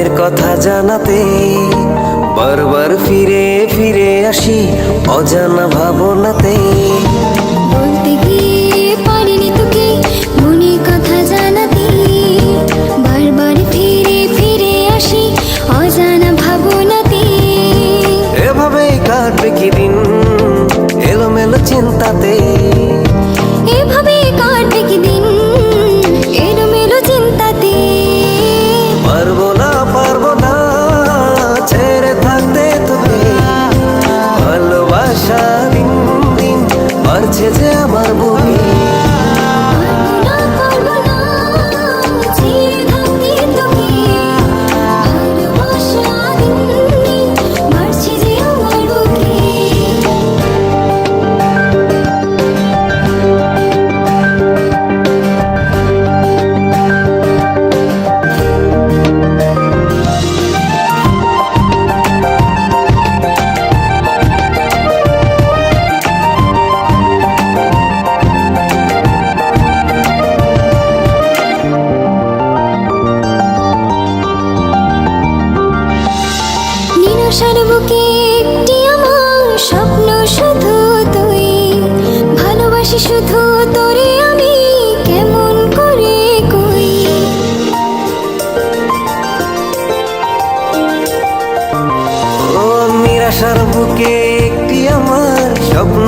মনের কথা জানাতে বারবার ফিরে ফিরে আসি অজানা ভাবনাতে। বলতে গিয়ে পারিনি তোকে মনে কথা জানাতে বারবার ফিরে ফিরে আসি অজানা ভাবনাতে। এভাবেই কাটবে কি দিন এলোমেলো চিন্তাতে। ভালোবাসা দিন দিন বাড়ছে যে আমার বুকে নিরাশার বুকে একটি আমার স্বপ্ন শুধু তুই। ভালোবাসি শুধু তোরে আমি কেমন করে কই ও নিরাশার বুকে একটি আমার স্বপ্ন